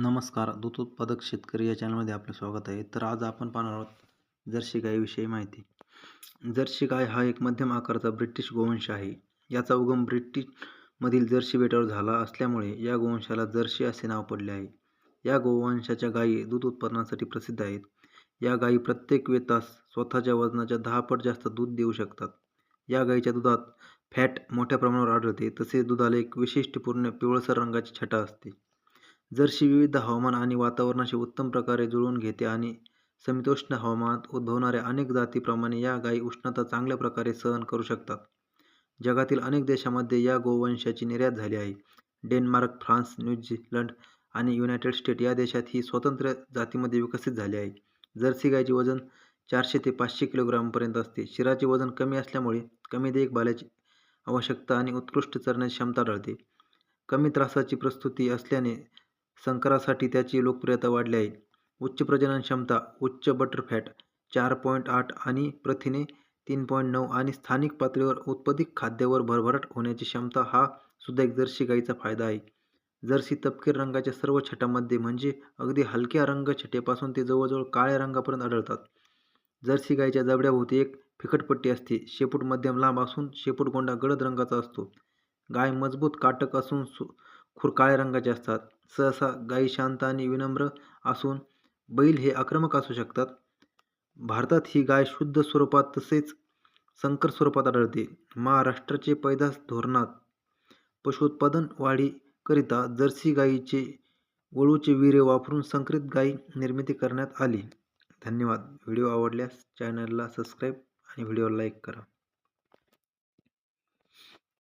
नमस्कार दूध उत्पादक शेतकरी या चॅनलमध्ये आपलं स्वागत आहे. तर आज आपण पाहणार आहोत जर्सी गायीविषयी माहिती. जर्सी गाय हा एक मध्यम आकाराचा ब्रिटिश गोवंश आहे. याचा उगम ब्रिटिशमधील जर्सी बेटावर झाला असल्यामुळे या गोवंशाला जर्सी असे नाव पडले आहे. या गोवंशाच्या गायी दूध उत्पादनासाठी प्रसिद्ध आहेत. या गायी प्रत्येक वेतास स्वतःच्या वजनाच्या दहा पट जास्त दूध देऊ शकतात. या गायीच्या दुधात फॅट मोठ्या प्रमाणावर आढळते तसेच दुधाला एक वैशिष्ट्यपूर्ण पिवळसर रंगाची छटा असते. जर्सी विविध हवामान आणि वातावरणाशी उत्तम प्रकारे जुळवून घेते आणि समशीतोष्ण हवामानात उद्भवणाऱ्या अनेक जातीप्रमाणे या गायी उष्णता चांगल्या प्रकारे सहन करू शकतात. जगातील अनेक देशांमध्ये या गोवंशाची निर्यात झाली आहे. डेन्मार्क फ्रान्स न्यूझीलंड आणि युनायटेड स्टेट या देशात ही स्वतंत्र जातीमध्ये विकसित झाली आहे. जर्सी गायचे वजन चारशे ते पाचशे किलोग्रामपर्यंत असते. शिराचे वजन कमी असल्यामुळे कमी देखभालाची आवश्यकता आणि उत्कृष्ट चरण्याची क्षमता आढळते कमी त्रासाची प्रस्तुती असल्याने संकरासाठी त्याची लोकप्रियता वाढली आहे. उच्च प्रजनन क्षमता उच्च बटरफॅट चार पॉईंट आठ आणि प्रथिने तीन पॉईंट नऊ आणि स्थानिक पातळीवर उत्पादित खाद्यावर भरभराट होण्याची क्षमता हा सुद्धा एक जर्सी गाईचा फायदा आहे. जर्सी तपकीर रंगाच्या सर्व छटामध्ये म्हणजे अगदी हलक्या रंग छटेपासून ते जवळजवळ काळ्या रंगापर्यंत आढळतात. जर्सी गाईच्या जबड्याभोवती एक फिकटपट्टी असते. शेपूट मध्यम लांब असून शेपूट गोंडा गडद रंगाचा असतो. गाय मजबूत काटक असून सु खुरकाळ्या रंगाचे असतात. सहसा गायी शांत आणि विनम्र असून बैल हे आक्रमक असू शकतात. भारतात ही गाय शुद्ध स्वरूपात तसेच संकर स्वरूपात आढळते. महाराष्ट्राचे पैदास धोरणात पशुत्पादन वाढीकरिता जर्सी गायीचे वळूचे वीर्य वापरून संकरित गायी निर्मिती करण्यात आली. धन्यवाद. व्हिडिओ आवडल्यास चॅनलला सबस्क्राईब आणि व्हिडिओला लाईक करा.